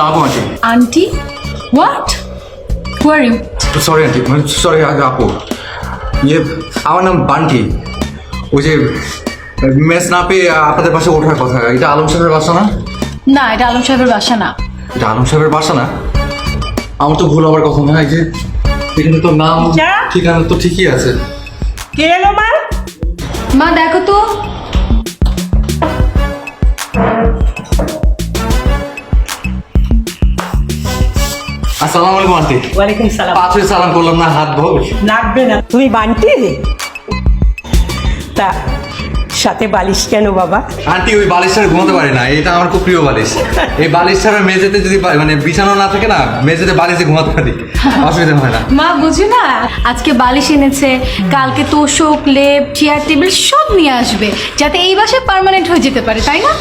সালাম aunty aunty what who are you sorry aunty sorry আপু ইয়ে আমার নাম বান্টি ওই যে মেস না পেয়ে আপনাদের পাশে ওঠার কথা এটা আলম সাহেবের বাসা না না এটা আলম সাহেবের বাসা না এটা আলম সাহেবের বাসা না আমার তো ভুল হবার কথা না এই যে এখানে তো নাম ঠিকানা তো ঠিকই আছে কে এলো মা? মা দেখো তো। আসসালামু আলাইকুম আন্টি। ওয়ালাইকুম সালাম। পাঁচ হয়ে সালাম করলাম না হাত ভোগ লাগবে না তুমি বান্টি তা সাথে বালিশ কেন বাবা? আন্টি ওই বালিশ ছাড়া ঘুমাতে পারি না এটা আমার খুব প্রিয় বালিশ। এই বালিশ ছাড়া মেঝেতে যদি মানে বিছানো না থাকে না মেঝেতে বালিশে ঘুমাতে পারি। অসুবিধা হয় না। মা বুঝি না? আজকে বালিশ এনেছে কালকে তোষক লেপ চেয়ার টেবিল সব নিয়ে আসবে যাতে এই বাসায় পার্মানেন্ট হয়ে যেতে পারে তাই না?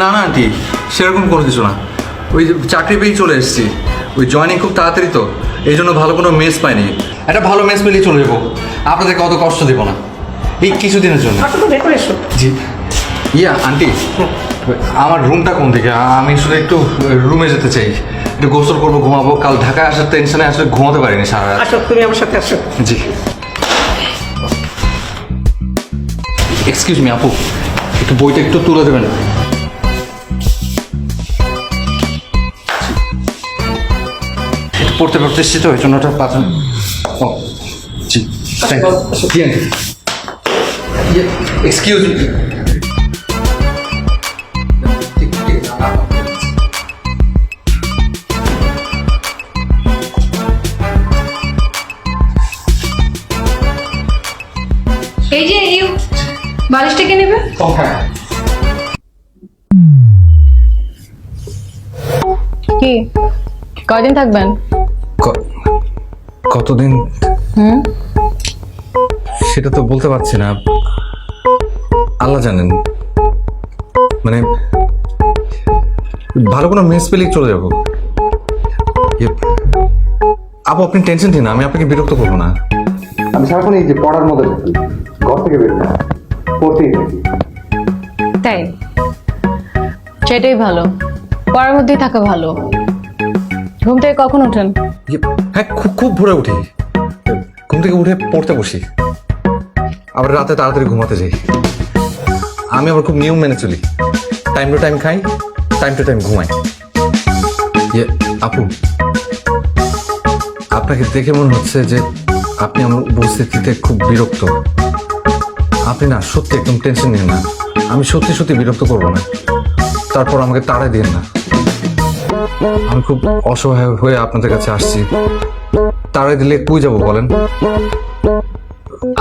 না না আন্টি সেরকম কোনো কিছু না। ওই চাকরি পেয়েই চলে এসেছি। ওই জয়নিং খুব তাড়াতাড়ি তো এই জন্য ভালো কোনো মেস পাইনি। একটা ভালো মেস পেলেই চলে যাব। আপনাদেরকে অত কষ্ট দেবো না। এই কিছুদিনের জন্য। জি। ইয়া আন্টি আমার রুমটা কোন দিকে? আমি শুধু একটু রুমে যেতে চাই। একটু গোসল করব ঘুমাবো। কাল ঢাকায় আসার টেনশনে আসলে ঘুমাতে পারিনি সারা রাত। আসো তুমি আমার সাথে আসো। জি। এক্সকিউজ মি আপু একটু বইটা একটু তুলে দেবেন। পড়তে পড়তে এসেছি তো ওই জন্য ওটা পাঠান জি থ্যাংক ইউ জি আন্টি। এক্সকিউজ মি এই যে ইউ বালিশটা কে নেবে? হ্যাঁ। কি? কয়দিন থাকবেন? কতদিন? হুম? সেটা তো বলতে পারছি না। আল্লাহ জানেন। মানে ভালো কোনো মেস পেলেই চলে যাব। ইয়ে, আপু আপনি টেনশন দিন না, আমি আপনাকে বিরক্ত করব না। আমি সারাক্ষণ এই যে পড়ার মধ্যে থাকি ঘর থেকে বের না পড়তেই থাকি। তাই? সেটাই ভালো। পড়ার মধ্যেই থাকা ভালো। ঘুম থেকে কখন ওঠেন? হ্যাঁ খুব খুব ভোরে উঠি। ঘুম থেকে উঠে পড়তে বসি। আবার রাতে তাড়াতাড়ি ঘুমাতে যাই। আমি আবার খুব নিয়ম মেনে চলি। টাইম টু টাইম খাই টাইম টু টাইম ঘুমাই। ইয়ে আপু, আপনাকে দেখে মনে হচ্ছে যে আপনি আমার উপস্থিতিতে খুব বিরক্ত। আপনি না, সত্যি একদম টেনশন নিন না। আমি সত্যি সত্যি বিরক্ত করব না। তারপর আমাকে তাড়াই দিন না। আমি খুব অসহায় হয়ে আপনাদের কাছে আসছি। তারাই দিলে কই যাব বলেন?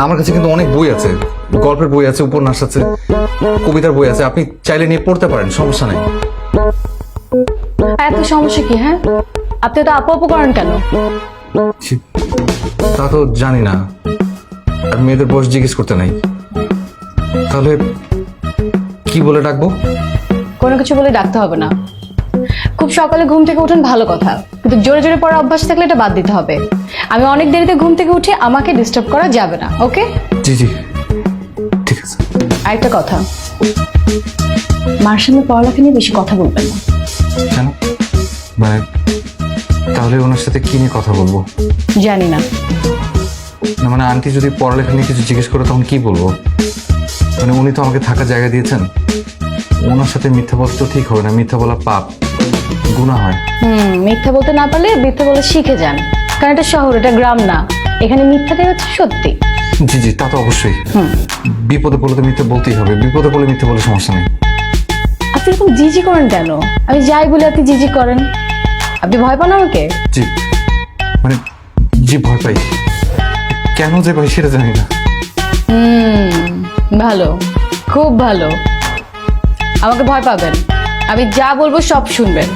আমার কাছে কিন্তু অনেক বই আছে গল্পের বই আছে উপন্যাস আছে কবিতার বই আছে আপনি চাইলে নিয়ে পড়তে পারেন সমস্যা নেই। এত সমস্যা কি হ্যাঁ? আপনি তো আপু আপু করেন কেন? তা তো জানি না আর মেয়েদের বয়স জিজ্ঞেস করতে নাই। তাহলে কি বলে ডাকবো? কোনো কিছু বলে ডাকতে হবে না। খুব সকালে ঘুম থেকে উঠেন ভালো কথা। কিন্তু জোরে জোরে পড়া অভ্যাস থাকলে এটা বাদ দিতে হবে। আমি অনেক দেরিতে ঘুম থেকে উঠে আমাকে ডিস্টার্ব করা যাবে না ওকে জি জি। ঠিক আছে। আরেকটা কথা। মার সামনে পড়ালেখা নিয়ে বেশি কথা বলবেন না। কেন? মানে তাহলে ওনার সাথে কি নিয়ে কথা বলব? জানি না। না মানে আন্টি যদি পড়ালেখা নিয়ে কিছু জিজ্ঞেস করে তখন কি বলব? মানে উনি তো আমাকে থাকার জায়গা দিয়েছেন। ওনার সাথে মিথ্যা বলতে তো ঠিক হবে না মিথ্যা বলা পাপ। গুণা হয়। হুম মিথ্যা বলতে না পারলে মিথ্যা বলে শিখে যান। কারণ এটা শহর এটা গ্রাম না। এখানে মিথ্যাটাই হচ্ছে সত্যি। জি জি তা তো অবশ্যই। বিপদে পড়লে তো মিথ্যা বলতেই হবে। বিপদে পড়লে মিথ্যা বলে সমস্যা নেই। আপনি এরকম জিজি করেন কেন? আমি যাই বলে আপনি জিজি করেন। আপনি ভয় পান আমাকে? জি মানে জি ভয় পাই। কেন যে পাই সেটা জানি না। হুম ভালো। খুব ভালো। আমাকে ভয় পাবেন। আমি যা বলব সব শুনবেন।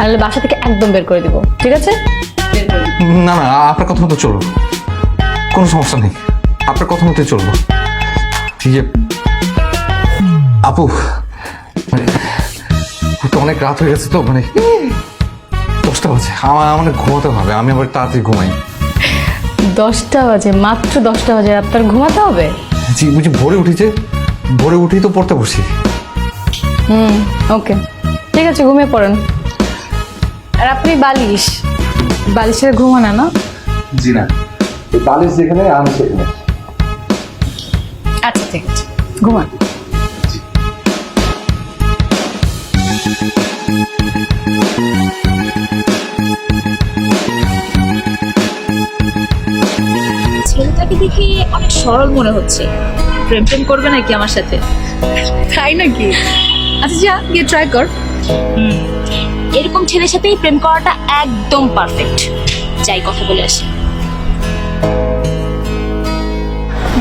আর বাসা থেকে একদম বের করে দিব। ঠিক আছে? না না আপনার কথা মতো চলবো কোনো সমস্যা নেই। আপনার কথা মতোই চলবো। ঠিক আছে আপু মানে তো অনেক রাত হয়ে গেছে তো মানে দশটা বাজে। আমার আমার ঘুমাতে হবে। আমি আবার তাড়াতাড়ি ঘুমাই। দশটা বাজে মাত্র দশটা বাজে। আপনার ঘুমাতে হবে? জি বুঝি ভোরে উঠেছে? ভোরে উঠেই তো পড়তে বসি। হুম ওকে। ঠিক আছে ঘুমিয়ে পড়েন। আর আপনি বালিশ? বালিশের ঘুমানো না? জি না। বালিশ যেখানে আমি সেখানে। আচ্ছা ঠিক আছে ঘুমান। ছেলেটাকে দেখে অনেক সরল মনে হচ্ছে। প্রেম প্রেম করবে নাকি আমার সাথে? তাই নাকি? আচ্ছা যা গিয়ে ট্রাই কর। এরকম ছেলের সাথেই প্রেম করাটা একদম পারফেক্ট যাই কথা বলে আসি।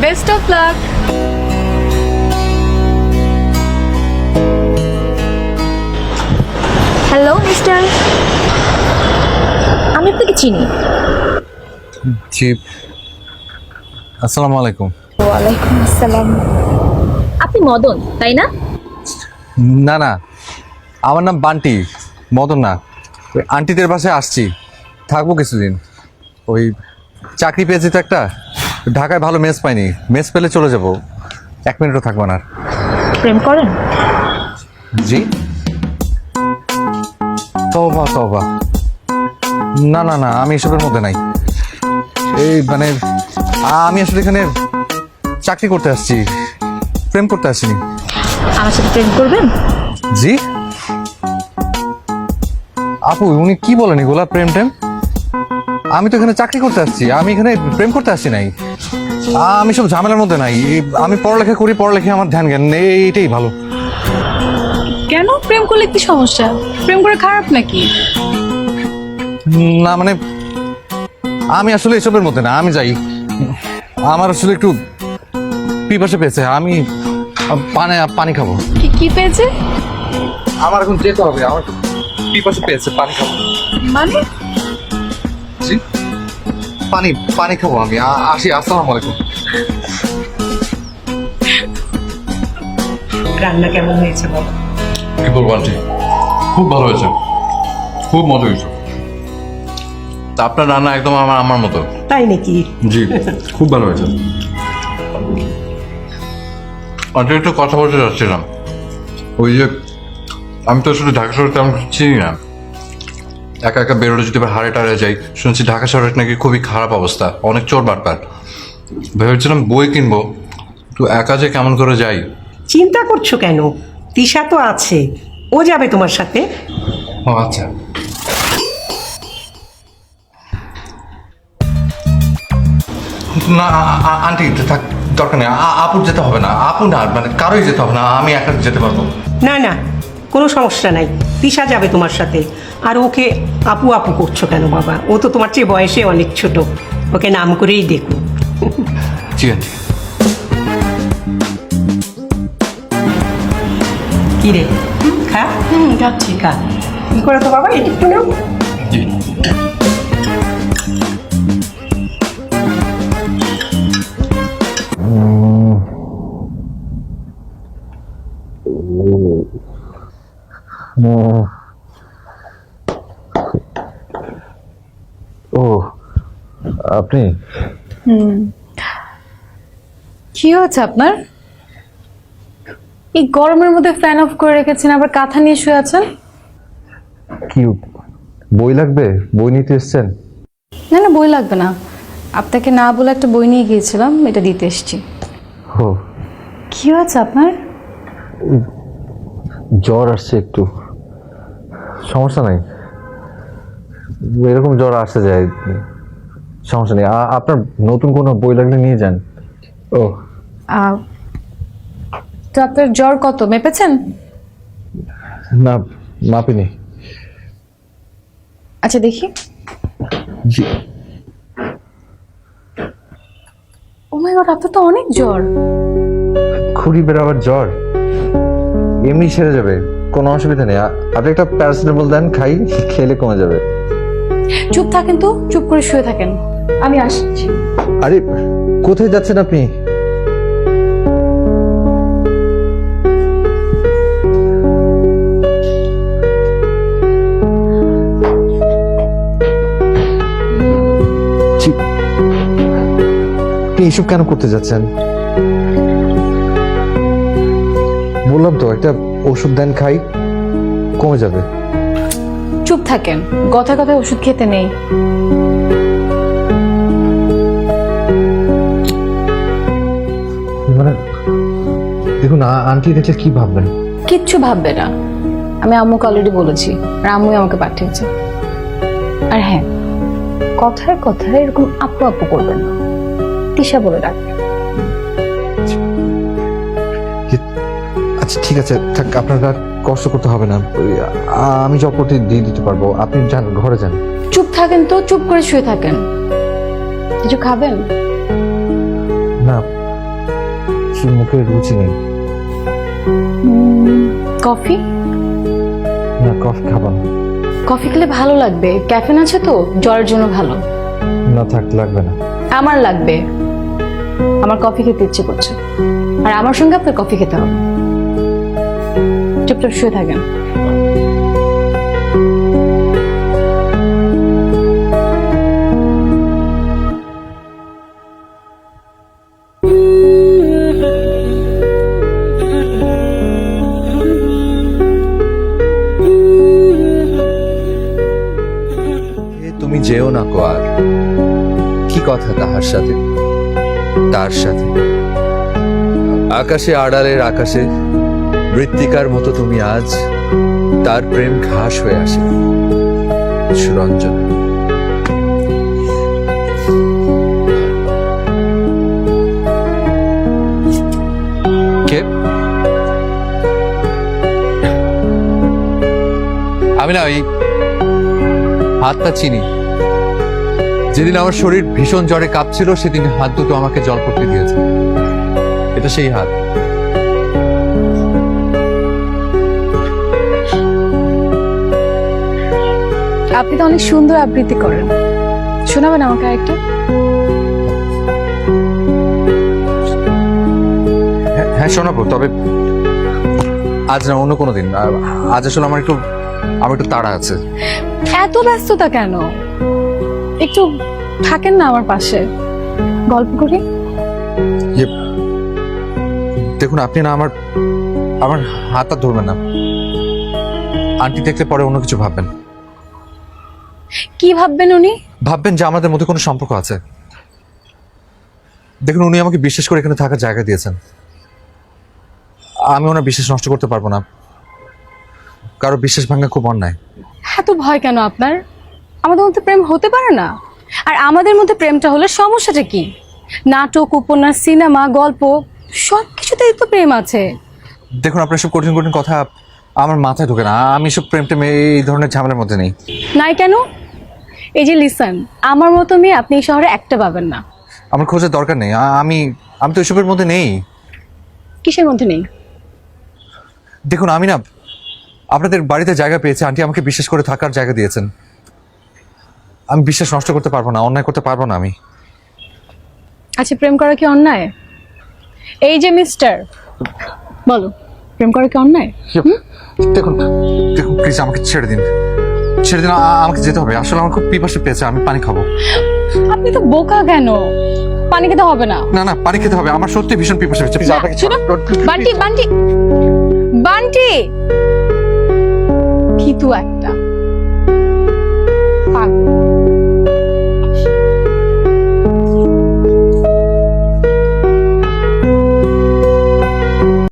Best of luck hello mister আমি আপনাকে চিনি। জি আসসালামু আলাইকুম ওয়ালাইকুম আসসালাম। আপনি মদন তাই না? না না। আমার নাম বান্টি মদন না। ওই আন্টিদের বাসায় আসছি থাকব কিছুদিন। ওই চাকরি পেয়েছি তো একটা ঢাকায় ভালো মেস পাইনি মেস পেলে চলে যাব। এক মিনিটও থাকব না। প্রেম করেন? জি। তবা তবা না না না আমি এসবের মধ্যে নাই। এই মানে আমি আসলে এখানে চাকরি করতে আসছি প্রেম করতে আসিনি। আমার সাথে প্রেম করবেন? জি। আপু উনি কি বলেন এগুলা প্রেম টেম? আমি তো এখানে চাকরি করতে আসছি আমি এখানে প্রেম করতে আসছি নাই। আমি সব ঝামেলার মধ্যে নাই আমি পড়ালেখা করি পড়ালেখা আমার ধ্যান জ্ঞান এইটাই ভালো। কেন? প্রেম করলে কি সমস্যা? প্রেম করে খারাপ নাকি? না মানে আমি আসলে এসবের মধ্যে না আমি যাই। আমার আসলে একটু পিপাসা পেয়েছে আমি পানি পানি খাব। কি কি পেয়েছে? আমার এখন যেতে হবে আমার পিপাসা পেয়েছে? পানি খাব। মানে? জি? পানি পানি খাব আমি। আসি আসসালামু আলাইকুম। রান্না কেমন হয়েছে বাবা কি বলব আন্টি? খুব ভালো হয়েছে। খুব মজা হয়েছে। তা আপনার রান্না একদম আমার আমার মতো। তাই নাকি? জি খুব ভালো হয়েছে। আন্টি একটু কথা বলতে চাচ্ছিলাম। ওই যে আমি তো শুধু ঢাকা শহর তেমন চিনি না। একা একা বেরোলে যদি হারে টারে যাই শুনছি ঢাকা শহরের নাকি খুবই খারাপ অবস্থা অনেক চোর বাটপার ভেবেছিলাম বই কিনবো তো একা যে কেমন করে যাই? চিন্তা করছ কেন? তিশা তো আছে। ও যাবে তোমার সাথে। ও আচ্ছা। না আন্টি থাক দরকার নেই। আপুর যেতে হবে না। আপু না মানে কারোই যেতে হবে না। আমি একা যেতে পারব। না না কোনো সমস্যা নাই। তিশা যাবে তোমার সাথে। আর ওকে আপু আপু করছ কেন বাবা? ও তো তোমার চেয়ে বয়সে অনেক ছোট। ওকে নাম করেই দেখো। জি আন্টি। কি রে? খা। হুম খাচ্ছি খা। কি করে তো বাবা? এটা একটু নাও। আপনি? কি হচ্ছে আপনার? এই গরমের মধ্যে ফ্যান অফ করে রেখেছেন আবার কাঁথা নিয়ে শুয়ে আছেন? কি বই লাগবে? বই নিতে এসছেন? না না বই লাগবে না। আপনাকে না বলে একটা বই নিয়ে গিয়েছিলাম এটা দিতে এসেছি। ও কি হয়েছে আপনার? জ্বর আসছে একটু। সমস্যা নাই। এরকম জ্বর আসে যায়। সমস্যা নেই। আ- আপনার নতুন কোনো বই লাগলে নিয়ে যান। ও। আহ, তো আপনার জ্বর কত? মেপেছেন? না মাপিনি। আচ্ছা দেখি। জি। ও মাই গড আপনার তো অনেক জ্বর। খুঁড়ি বেড়াবার জ্বর। এমনি সেরে যাবে কোনো অসুবিধা নেই। আ- আপনি একটা প্যারাসিটামল দেন খাই খেলে কমে যাবে। চুপ থাকেন তো চুপ করে শুয়ে থাকেন। আমি আসছি। আরে কোথায় যাচ্ছেন আপনি? এইসব কেন করতে যাচ্ছেন? বললাম তো একটা ওষুধ দেন খাই কমে যাবে। চুপ থাকেন কথা কথা ওষুধ খেতে নেই। আন্টি দেখলে কি ভাববেন কিচ্ছু ভাববে না। আমি আম্মুকে অলরেডি বলেছি আর আম্মুই আমাকে পাঠিয়েছে। আর হ্যাঁ কথায় কথায় এরকম আপু আপু করবেন না। তিশা বলে ডাকবেন আচ্ছা ঠিক আছে থাক আপনার আর কষ্ট করতে হবে না। আমি জবটি দিয়ে দিতে পারব। আপনি যান ঘরে যান। চুপ থাকেন তো চুপ করে শুয়ে থাকেন। কিছু খাবেন? না মুখে রুচি নেই। কফি? না কফি খাব না। কফি খেলে ভালো লাগবে। ক্যাফেন আছে তো জ্বরের জন্য ভালো। না থাক লাগবে না। আমার লাগবে। আমার কফি খেতে ইচ্ছে করছে। আর আমার সঙ্গে আপনার কফি খেতে হবে। চুপচাপ শুয়ে থাকেন। যেও না কো আর কি কথা তাহার সাথে? তার সাথে। আকাশে আড়ালের আকাশে মৃত্তিকার মতো তুমি আজ, তার প্রেম ঘাস হয়ে আসে। সুরঞ্জন। আমি না ওই হাতটা চিনি। যেদিন আমার শরীর ভীষণ জ্বরে কাঁপছিল সেদিন হাত দুটো আমাকে জল পড়তে দিয়েছে। এটা সেই হাত। আপনি তো অনেক সুন্দর আবৃত্তি করেন। শোনাবেন আমাকে আরেকটা? হ্যাঁ, হ্যাঁ শোনাবো তবে আজ না অন্য কোনো দিন। আজ আসলে আমার একটু আমার একটু তাড়া আছে। এত ব্যস্ততা কেন? একটু থাকেন না আমার পাশে। গল্প করি? ইয়ে, দেখুন আপনি না আমার আমার হাতটা ধরবেন না। আন্টি দেখলে পরে অন্য কিছু ভাববেন। কি ভাববেন উনি? ভাববেন যে আমাদের মধ্যে কোনো সম্পর্ক আছে। দেখুন উনি আমাকে বিশ্বাস করে এখানে থাকার জায়গা দিয়েছেন। আমি ওনার বিশ্বাস নষ্ট করতে পারব না। কারও বিশ্বাস ভাঙা খুব অন্যায়। এত ভয় কেন আপনার? আমাদের মধ্যে প্রেম হতে পারে না। আর আমাদের মধ্যে প্রেমটা হলে সমস্যাটা কি? নাটক উপন্যাস সিনেমা গল্প সব কিছুতেই তো প্রেম আছে। দেখুন আপনার সব কঠিন কঠিন কথা আমার মাথায় ঢোকে না। আমি সব প্রেম টেম এই ধরনের ঝামেলার মধ্যে নেই। নাই কেন? এই যে লিসন আমার মতো মেয়ে আপনি এই শহরে একটা পাবেন না। আমার খোঁজার দরকার নেই। আ- আমি আমি তো এসবের মধ্যে নেই। কিসের মধ্যে নেই? দেখুন আমি না আপনাদের বাড়িতে জায়গা পেয়েছে। আন্টি আমাকে বিশ্বাস করে থাকার জায়গা দিয়েছেন। আমি বিশ্বাস নষ্ট করতে পারব না অন্যায় করতে পারব না আমি আচ্ছা প্রেম করা কি অন্যায় এই যে মিস্টার বলো প্রেম করা কি অন্যায় দেখুন দেখুন প্লিজ আমাকে ছেড়ে দিন ছেড়ে দিন আমাকে যেতে হবে আসলে আমার খুব পিপাসা পেয়েছে আমি পানি খাব আপনি তো বোকা কেন পানি খেতে হবে না না না পানি খেতে হবে আমার সত্যি ভীষণ পিপাসা পেয়েছে আমাকে বান্টি বান্টি বান্টি কিতু একটা পাগল